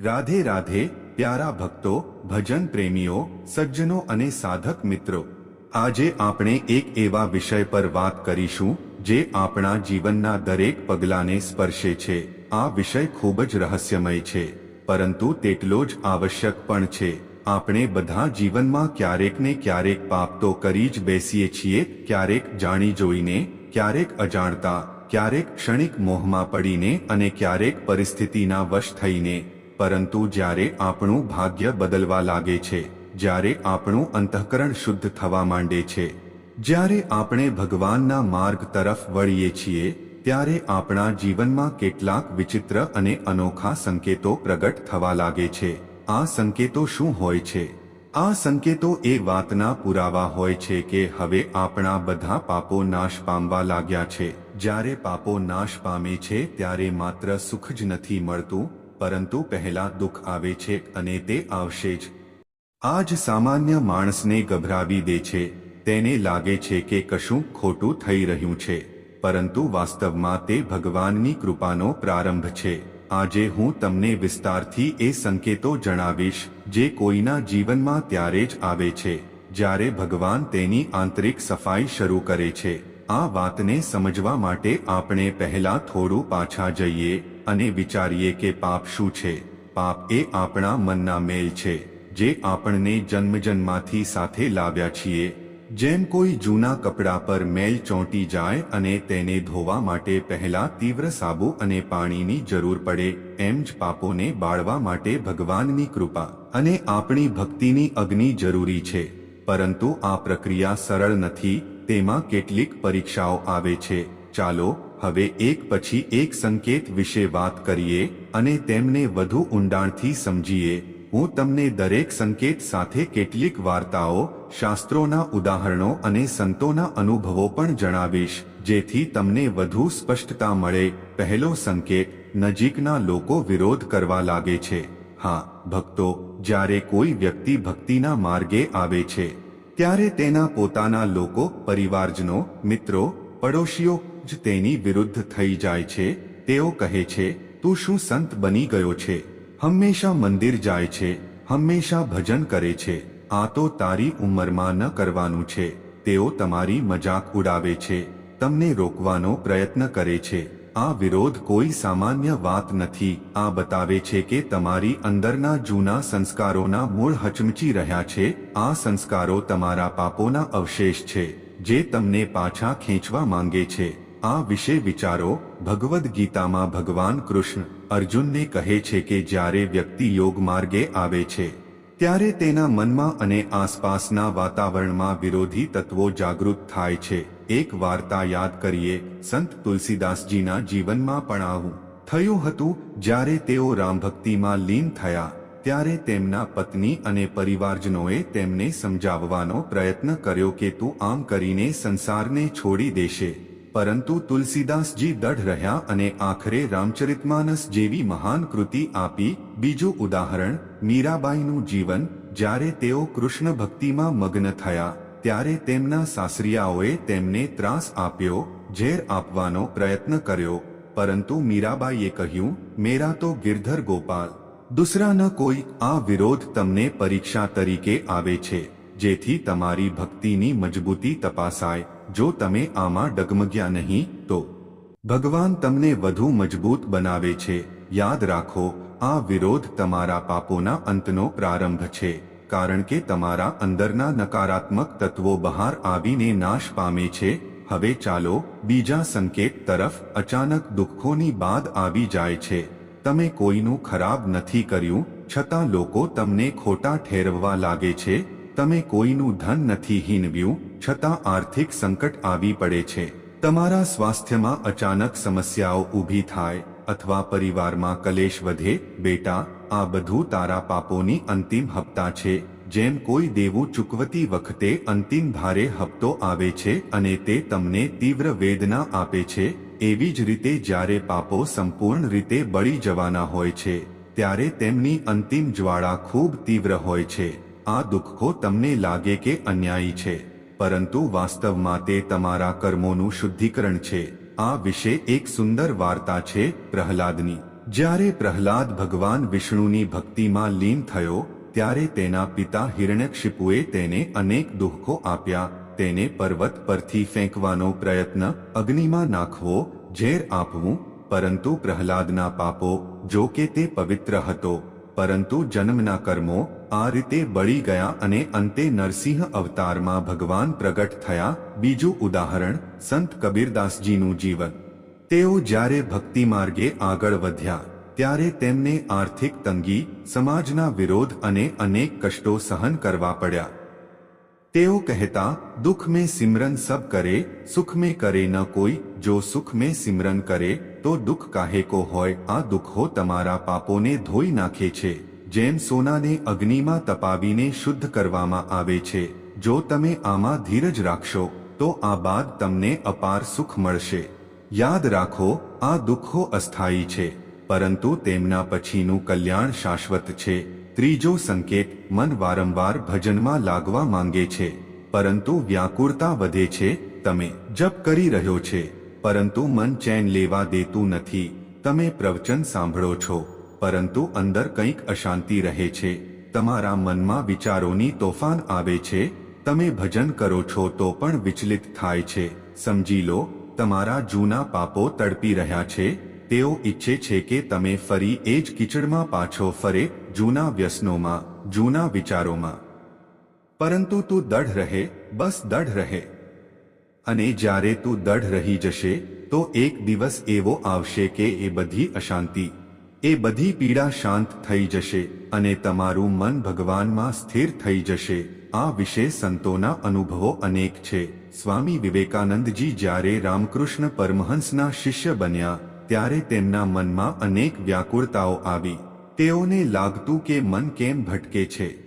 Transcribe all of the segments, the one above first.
રાધે રાધે, પ્યારા ભક્તો, ભજન પ્રેમીઓ, સજ્જનો અને સાધક મિત્રો, આજે આપણે એક એવા વિષય પર વાત કરીશું, જે આપણા જીવનના દરેક પગલાને સ્પર્શે છે. આ વિષય ખૂબ જ રહસ્યમય છે, પરંતુ તેટલો જ આવશ્યક પણ છે. આપણે બધા જીવનમાં ક્યારેક ને ક્યારેક પાપ તો કરી જ બેસીએ છીએ, ક્યારેક જાણી જોઈને, ક્યારેક અજાણતા, ક્યારેક ક્ષણિક મોહમાં પડીને અને ક્યારેક પરિસ્થિતિના વશ થઈને. પરંતુ જ્યારે આપણું ભાગ્ય બદલવા લાગે છે, જ્યારે આપણું અંતઃકરણ શુદ્ધ થવા માંડે છે, જ્યારે આપણે ભગવાનના માર્ગ તરફ વળીએ છીએ, ત્યારે આપણા જીવનમાં કેટલાક વિચિત્ર અને અનોખા સંકેતો પ્રગટ થવા લાગે છે. આ સંકેતો શું હોય છે? આ સંકેતો એ વાતના પુરાવા હોય છે કે હવે આપણા બધા પાપો નાશ પામવા લાગ્યા છે. જ્યારે પાપો નાશ પામે છે, ત્યારે માત્ર સુખ જ નથી મળતું પરંતુ પહેલા દુઃખ આવે છે અને તે આવશે જ. આ જ સામાન્ય માણસને ગભરાવી દે છે. તેને લાગે છે કે કશું ખોટું થઈ રહ્યું છે. પરંતુ વાસ્તવમાં તે ભગવાનની કૃપાનો પ્રારંભ છે. આજે હું તમને વિસ્તારથી એ સંકેતો જણાવીશ, જે કોઈના જીવનમાં ત્યારે જ આવે છે. જ્યારે ભગવાન તેની આંતરિક સફાઈ શરૂ કરે છે. આ વાતને સમજવા માટે આપણે પહેલા થોડું પાછા જઈએ. અને વિચારીએ કે પાપ શું છે? પાપ એ આપણા મનના મેલ છે, જે આપણને જન્મજન્માથી સાથે લાવ્યા છીએ. જેમ કોઈ જૂના કપડા પર મેલ ચોંટી જાય અને તેને ધોવા માટે પહેલા તીવ્ર સાબુ અને પાણીની જરૂર પડે, એમ જ પાપોને બાળવા માટે ભગવાનની કૃપા અને આપણી ભક્તિની અગ્નિ જરૂરી છે. પરંતુ આ પ્રક્રિયા સરળ નથી, તેમાં કેટલીક પરીક્ષાઓ આવે છે. ચાલો હવે એક પછી એક સંકેત વિશે વાત કરીએ અને તેમને વધુ ઊંડાણથી સમજીએ. હું તમને દરેક સંકેત સાથે કેટલીક વાર્તાઓ, શાસ્ત્રોના ઉદાહરણો અને સંતોના અનુભવો પણ જણાવીશ, જેથી તમને વધુ સ્પષ્ટતા મળે. પહેલો સંકેત, નજીકના લોકો વિરોધ કરવા લાગે છે. હા, ભક્તો, જ્યારે કોઈ વ્યક્તિ ભક્તિના માર્ગે આવે છે, ત્યારે તેના પોતાના લોકો, પરિવારજનો, મિત્રો, પડોશીઓ જ તેની વિરુદ્ધ થઈ જાય છે. તેઓ કહે છે, તું શું સંત બની ગયો છે? હંમેશા મંદિર જાય છે, હંમેશા ભજન કરે છે. આ તો તારી ઉંમરમાં ન કરવાનું છે. તેઓ તમારી મજાક ઉડાવે છે. તમને રોકવાનો પ્રયત્ન કરે છે. આ વિરોધ કોઈ સામાન્ય વાત નથી. આ બતાવે છે કે તમારી અંદરના જૂના સંસ્કારોના મૂળ હચમચી રહ્યા છે. આ સંસ્કારો તમારા પાપોના અવશેષ છે, જે તમને પાછા ખેંચવા માંગે છે. આ વિશે વિચારો, ભગવદ્ ગીતામાં ભગવાન કૃષ્ણ અર્જુનને કહે છે કે જ્યારે વ્યક્તિ યોગ માર્ગે આવે છે, ત્યારે તેના મનમાં અને આસપાસના વાતાવરણમાં વિરોધી તત્વો જાગૃત થાય છે. એક વાર્તા યાદ કરીએ, સંત તુલસીદાસજીના જીવનમાં પણ આવું થયું હતું. જ્યારે તેઓ રામભક્તિમાં લીન થયા, ત્યારે તેમના પત્ની અને પરિવારજનોએ તેમને સમજાવવાનો પ્રયત્ન કર્યો કે તું આમ કરીને સંસારને છોડી દેશે. પરંતુ તુલસીદાસજી દઢ રહ્યા અને આખરે રામચરિતમાનસ જેવી મહાન કૃતિ આપી. બીજું ઉદાહરણ, મીરાબાઈનું જીવન. જ્યારે તેઓ કૃષ્ણ ભક્તિમાં મગ્ન થયા, ત્યારે તેમના સાસરિયાઓએ તેમને ત્રાસ આપ્યો, ઝેર આપવાનો પ્રયત્ન કર્યો. પરંતુ મીરાબાઈએ કહ્યું, મેરા તો ગિરધર ગોપાલ, દુસરા ન કોઈ આ વિરોધ તમને પરીક્ષા તરીકે આવે છે, જેથી તમારી ભક્તિની મજબૂતી તપાસાય. જો તમે આમાં ડગમગ્યા નહીં, તો ભગવાન તમને વધુ મજબૂત બનાવે છે. યાદ રાખો, આ વિરોધ તમારા પાપોના અંતનો પ્રારંભ છે, કારણ કે તમારા અંદરના નકારાત્મક તત્વો બહાર આવીને નાશ પામે છે. હવે ચાલો, બીજા સંકેત તરફ અચાનક દુઃખોની બાદ આવી જાય છે. તમે કોઈનું ખરાબ નથી કર્યું, છતાં લોકો તમને ખોટા ઠેરવવા લાગે છે. તમે કોઈનું ધન નથી હીનવ્યું છતાં આર્થિક સંકટ આવી પડે છે. તમારા સ્વાસ્થ્યમાં અચાનક સમસ્યાઓ ઊભી થાય અથવા પરિવારમાં કલેશ વધે, બેટા, આ બધું તારા પાપોની અંતિમ હપ્તા છે. જેમ કોઈ દેવું ચૂકવતી વખતે અંતિમ ભારે હપ્તો આવે છે અને તે તમને તીવ્ર વેદના આપે છે, એવી જ રીતે જ્યારે પાપો સંપૂર્ણ રીતે બળી જવાના હોય છે, ત્યારે તેમની અંતિમ જ્વાળા ખૂબ તીવ્ર હોય છે. આ દુઃખો તમને લાગે કે અન્યાયી છે. પરંતુ વાસ્તવમાં તે તમારા કર્મોનું શુદ્ધિકરણ છે. આ વિશે એક સુંદર વાર્તા છે પ્રહલાદની. જ્યારે પ્રહલાદ ભગવાન વિષ્ણુની ભક્તિમાં લીન થયો, ત્યારે તેના પિતા હિરણ્યક્ષિપુએ તેને અનેક દુઃખો આપ્યા. તેને પર્વત પરથી ફેંકવાનો પ્રયત્ન અગ્નિમાં નાખવો, ઝેર આપવું, પરંતુ પ્રહલાદના પાપો, જો કે તે પવિત્ર હતો. પરંતુ જન્મના કર્મો આ રીતે બળી ગયા અને અંતે નરસિંહ અવતારમાં ભગવાન પ્રગટ થયા. બીજું ઉદાહરણ, સંત કબીરદાસજીનું જીવન. તેઓ જ્યારે ભક્તિ માર્ગે આગળ વધ્યા, ત્યારે તેમને આર્થિક તંગી, સમાજના વિરોધ અને અનેક કષ્ટો સહન કરવા પડ્યા. તેઓ કહેતા, દુઃખ મેં સિમરન સબ કરે, સુખ મેં કરે ન કોઈ, જો સુખ મેં સિમરન કરે તો દુઃખ કાહે કો હોય, આ દુઃખો તમારા પાપોને ધોઈ નાખે છે. જેમ સોનાને અગ્નિમાં તપાવીને શુદ્ધ કરવામાં આવે છે, જો તમે આમાં ધીરજ રાખશો, તો આ બાદ તમને અપાર સુખ મળશે. યાદ રાખો, આ દુઃખો અસ્થાયી છે, પરંતુ તેમના પછીનું કલ્યાણ શાશ્વત છે. ત્રીજો સંકેત, મન વારંવાર ભજનમાં લાગવા માંગે છે, પરંતુ વ્યાકુળતા વધે છે, તમે જપ કરી રહ્યો છે. પરંતુ મન ચેન લેવા દેતું નથી. તમે પ્રવચન સાંભળો છો, પરંતુ અંદર કંઈક અશાંતિ રહે છે. તમારા મનમાં વિચારોની તોફાન આવે છે. તમે ભજન કરો છો તો પણ વિચલિત થાય છે. સમજી લો, તમારા જૂના પાપો તડપી રહ્યા છે. તેઓ ઈચ્છે છે કે તમે ફરી એ જ કિચડમાં પાછો ફરે, જૂના વ્યસનોમાં, જૂના વિચારોમાં. પરંતુ તું દઢ રહે, બસ દઢ રહે. અને જ્યારે તું દઢ રહી જશે, તો એક દિવસ એવો આવશે કે એ બધી અશાંતિ, એ બધી પીડા શાંત થઈ જશે અને તમારું મન ભગવાનમાં સ્થિર થઈ જશે. આ વિશે સંતોના અનુભવો અનેક છે. સ્વામી વિવેકાનંદજી જ્યારે રામકૃષ્ણ પરમહંસના શિષ્ય બન્યા, ત્યારે તેમના મનમાં અનેક વ્યાકુળતાઓ આવી. તેઓને લાગતું કે મન કેમ ભટકે છે.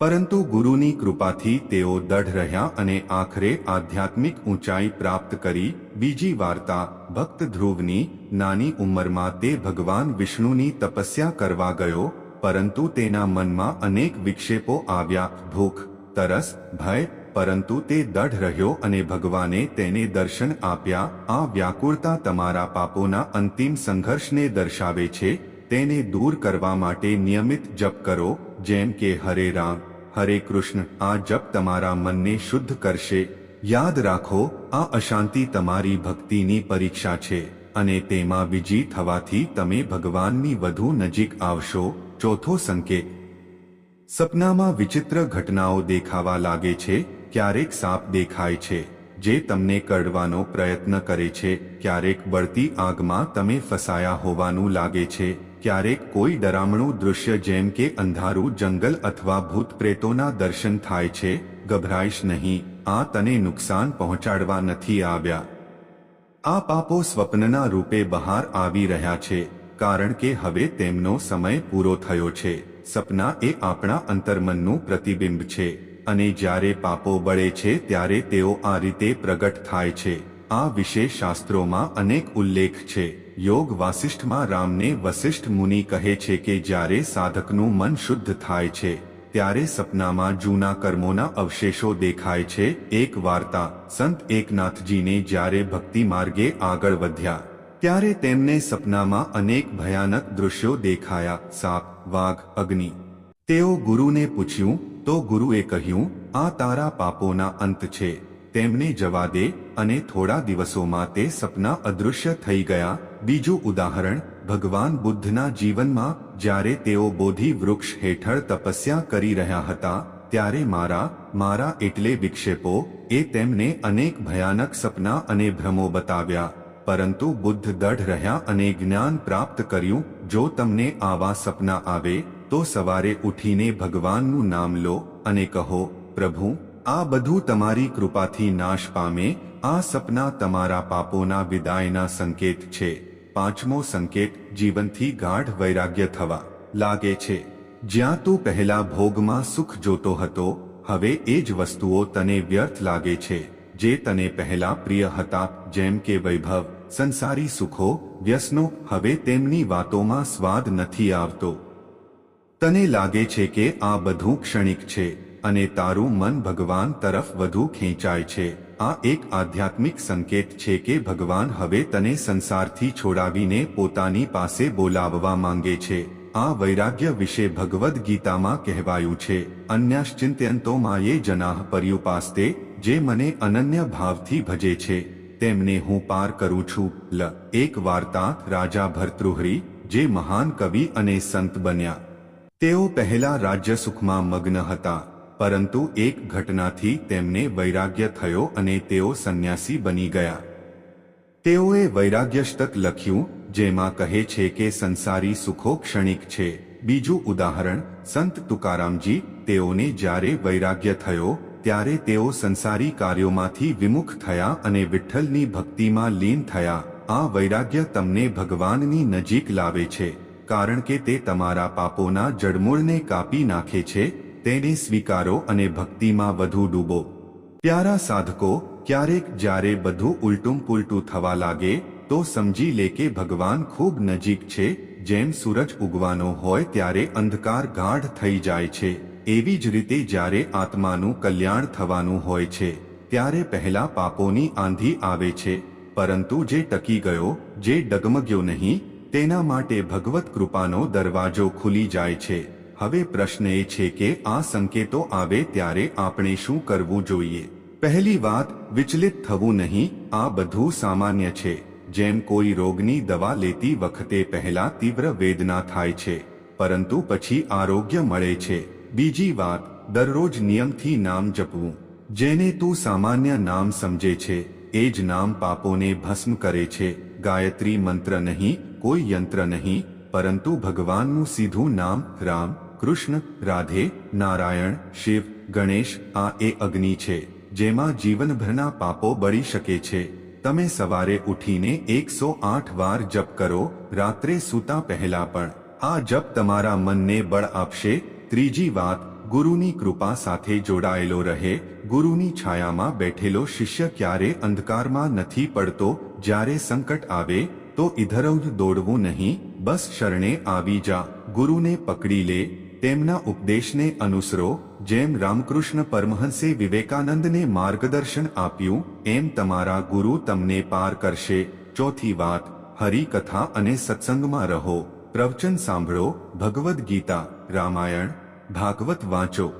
પરંતુ ગુરુની કૃપાથી તેઓ દઢ રહ્યા અને આખરે આધ્યાત્મિક ઊંચાઈ પ્રાપ્ત કરી. બીજી વાર્તા, ભક્ત ધ્રુવની નાની ઉંમરમાં તે ભગવાન વિષ્ણુની તપસ્યા કરવા ગયો, પરંતુ તેના મનમાં અનેક વિક્ષેપો આવ્યા, ભૂખ, તરસ, ભય, પરંતુ તે દઢ રહ્યો અને ભગવાને તેને દર્શન આપ્યા. આ વ્યાકુળતા તમારા પાપોના અંતિમ સંઘર્ષને દર્શાવે છે. તેને દૂર કરવા માટે નિયમિત જપ કરો જેમ કે હરે રામ, હરે કૃષ્ણ, આ જપ તમારા મનને શુદ્ધ કરશે. યાદ રાખો, આ અશાંતિ તમારી ભક્તિની પરીક્ષા છે અને તેમાં વિજી થવાથી તમે ભગવાનની વધુ નજીક આવશો. ચોથો સંકેત. સપનામાં વિચિત્ર ઘટનાઓ દેખાવા લાગે છે, ક્યારેક સાપ દેખાય છે, જે તમને કરડવાનો પ્રયત્ન કરે છે, ક્યારેક બળતી આગમાં તમે ફસાયા હોવાનું લાગે છે. ક્યારેક કોઈ ડરામણું દૃશ્ય જેમ કે અંધારું જંગલ અથવા ભૂત પ્રેતોના દર્શન થાય છે, ગભરાઈશ નહીં, આ તને નુકસાન પહોંચાડવા નથી આવ્યા. આ પાપો સ્વપ્નના રૂપે બહાર આવી રહ્યા છે, કારણ કે હવે તેમનો સમય પૂરો થયો છે. સપના એ આપણા અંતર્મનનું પ્રતિબિંબ છે, અને જ્યારે પાપો બળે છે ત્યારે તેઓ આ રીતે પ્રગટ થાય છે. આ વિશે શાસ્ત્રોમાં અનેક ઉલ્લેખ છે. યોગ વાસિષ્ઠમાં રામને વસિષ્ઠ મુનિ કહે છે કે જ્યારે સાધકનું મન શુદ્ધ થાય છે, ત્યારે સપનામાં જૂના કર્મોના અવશેષો દેખાય છે. એક વાર્તા, સંત એકનાથજીને જ્યારે ભક્તિ માર્ગે આગળ વધ્યા, ત્યારે તેમને સપનામાં અનેક ભયાનક દૃશ્યો દેખાયા. સાપ, વાઘ, અગ્નિ. તેઓ ગુરુને પૂછ્યું, તો ગુરુએ કહ્યું, આ તારા પાપોના અંત છે. તેમને જવા દે અને થોડા દિવસોમાં તે સપના અદૃશ્ય થઈ ગયા. બીજું ઉદાહરણ, ભગવાન બુદ્ધના જીવનમાં જ્યારે તેઓ બોધિ વૃક્ષ હેઠળ તપસ્યા કરી રહ્યા હતા, ત્યારે મારા મારા એટલે વિક્ષેપો એ તેમને અનેક ભયાનક સપના અને ભ્રમો બતાવ્યા. પરંતુ બુદ્ધ દઢ રહ્યા અને જ્ઞાન પ્રાપ્ત કર્યું, જો તમને આવા સપના આવે, તો સવારે ઉઠીને ભગવાનનું નામ લો અને કહો, પ્રભુ આ બધું તમારી કૃપાથી નાશ પામે, આ સપના તમારા પાપોના વિદાયના સંકેત છે. પાંચમો સંકેત, જીવનથી ગાઢ વૈરાગ્ય થવા લાગે છે. જ્યાં તું પહેલા ભોગમાં સુખ જોતો હતો, હવે એ જ વસ્તુઓ તને વ્યર્થ લાગે છે. જે તને પહેલા પ્રિય હતા, જેમ કે વૈભવ, સંસારી સુખો, વ્યસનો, હવે તેમની વાતોમાં સ્વાદ નથી આવતો. તને લાગે છે કે આ બધું ક્ષણિક છે. અને તારું મન ભગવાન તરફ વધુ ખેંચાય છે. આ એક આધ્યાત્મિક સંકેત છે કે ભગવાન હવે તને સંસારથી છોડાવીને પોતાની પાસે બોલાવવા માંગે છે. આ વૈરાગ્ય વિશે ભગવદ્ ગીતામાં કહેવાયું છે. અન્યાશ્ચિંત્યંતો માયે જનાહ પર્યુપાસ્તે, જે મને અનન્ય ભાવથી ભજે છે. તેમને હું પાર કરું છું. લ. એક વાર્તા રાજા ભર્તૃહરી, જે મહાન કવિ અને સંત બન્યા. તેઓ પહેલા રાજ્ય સુખમાં મગ્ન હતા. પરંતુ એક ઘટનાથી તેમને વૈરાગ્ય થયો અને તેઓ સંન્યાસી બની ગયા. તેઓએ વૈરાગ્યષ્ટક લખ્યું, જેમાં કહે છે કે સંસારી સુખો ક્ષણિક છે. બીજું ઉદાહરણ, સંત તુકારામજી, તેઓને જ્યારે વૈરાગ્ય થયો, ત્યારે તેઓ સંસારી કાર્યોમાંથી વિમુખ થયા અને વિઠ્ઠલની ભક્તિમાં લીન થયા. આ વૈરાગ્ય તમને ભગવાનની નજીક લાવે છે, કારણ કે તે તમારા પાપોના જડમૂળને કાપી નાખે છે તેને સ્વીકારો અને ભક્તિમાં વધુ ડૂબો. પ્યારા સાધકો, ક્યારેક જ્યારે બધું ઉલટું પુલટું થવા લાગે, તો સમજી લે કે ભગવાન ખૂબ નજીક છે, જેમ સૂરજ ઉગવાનો હોય ત્યારે અંધકાર ગાઢ થઈ જાય છે. એવી જ રીતે જ્યારે આત્માનું કલ્યાણ થવાનું હોય છે, ત્યારે પહેલા પાપોની આંધી આવે છે. પરંતુ જે ટકી ગયો, જે ડગમગ્યો નહીં, તેના માટે ભગવત કૃપાનો દરવાજો ખુલી જાય છે. હવે પ્રશ્ન એ છે કે આ સંકેતો આવે ત્યારે આપણે શું કરવું જોઈએ? પહેલી વાત, વિચલિત થવું નહીં, આ બધું સામાન્ય છે. જેમ કોઈ રોગની દવા લેતી વખતે પહેલા તીવ્ર વેદના થાય છે, પરંતુ પછી આરોગ્ય મળે છે. બીજી વાત, દરરોજ નિયમથી નામ જપવું. જેને તું સામાન્ય નામ સમજે છે, એ જ નામ પાપોને ભસ્મ કરે છે. ગાયત્રી મંત્ર નહીં, કોઈ યંત્ર નહીં, પરંતુ ભગવાનનું સીધું નામ, રામ કૃષ્ણ, રાધે, નારાયણ, શિવ, ગણેશ આ એ અગ્નિ છે, જેમાં જીવનભરના પાપો બળી શકે છે. તમે સવારે ઉઠીને એકસો આઠ વાર જપ કરો, રાત્રે સૂતા પહેલા પણ. આ જપ તમારા મનને બળ આપશે. ત્રીજી વાત, ગુરુની કૃપા સાથે જોડાયેલો રહે. ગુરુની છાયામાં બેઠેલો શિષ્ય ક્યારે અંધકારમાં નથી પડતો, જ્યારે સંકટ આવે, તો ઇધરવ દોડવું નહીં, બસ શરણે આવી જા. ગુરુને પકડી લે તેમના ઉપદેશને અનુસરો, જેમ રામકૃષ્ણ પરમહંસે વિવેકાનંદને માર્ગદર્શન આપ્યું, એમ તમારા ગુરુ તમને પાર કરશે. ચોથી વાત, હરિકથા અને સત્સંગમાં રહો. પ્રવચન સાંભળો, ભગવદ્ ગીતા, રામાયણ, ભાગવત વાંચો.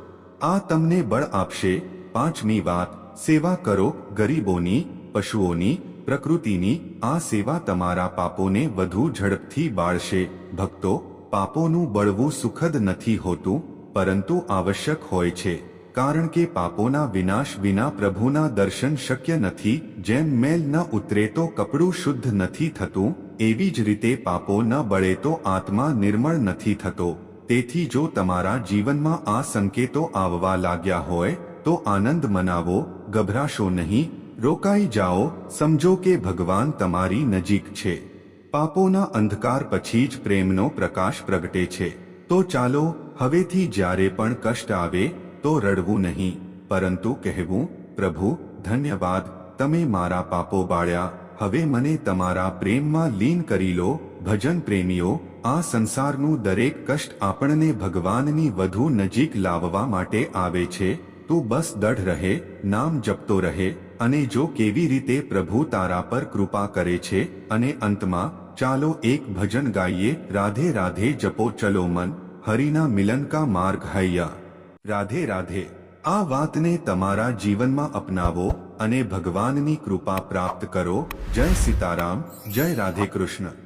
આ તમને બળ આપશે. પાંચમી વાત, સેવા કરો, ગરીબોની, પશુઓની, પ્રકૃતિની, આ સેવા તમારા પાપોને વધુ ઝડપથી બાળશે. ભક્તો પાપોનું બળવું સુખદ નથી હોતું, પરંતુ આવશ્યક હોય છે, કારણ કે પાપોના વિનાશ વિના પ્રભુના દર્શન શક્ય નથી, જેમ મેલ ન ઉતરે તો કપડું શુદ્ધ નથી થતું, એવી જ રીતે પાપો ન બળે તો આત્મા નિર્મળ નથી થતો. તેથી જો તમારા જીવનમાં આ સંકેતો આવવા લાગ્યા હોય, તો આનંદ મનાવો, ગભરાશો નહીં, રોકાઈ જાઓ, સમજો કે ભગવાન તમારી નજીક છે. પાપોના અંધકાર પછી જ પ્રેમનો પ્રકાશ પ્રગટે છે. તો ચાલો, હવેથી જ્યારે પણ કષ્ટ આવે, તો રડવું નહીં. પરંતુ કહેવું, પ્રભુ, ધન્યવાદ. તમે મારા પાપો બાળ્યા. હવે મને તમારા પ્રેમમાં લીન કરી લો. ભજન પ્રેમીઓ, આ સંસારનું દરેક કષ્ટ આપણને ભગવાનની વધુ નજીક લાવવા માટે આવે છે. તું બસ દઢ રહે, નામ જપતો રહે, અને જો કેવી રીતે પ્રભુ તારા પર કૃપા કરે છે, અને અંતમાં ચાલો એક ભજન ગાઈએ, રાધે રાધે જપો, ચલો મન, હરિના મિલન કા માર્ગ હૈયા. રાધે રાધે, આ વાતને તમારા જીવનમાં અપનાવો અને ભગવાનની કૃપા પ્રાપ્ત કરો. જય સીતારામ, જય રાધે કૃષ્ણ.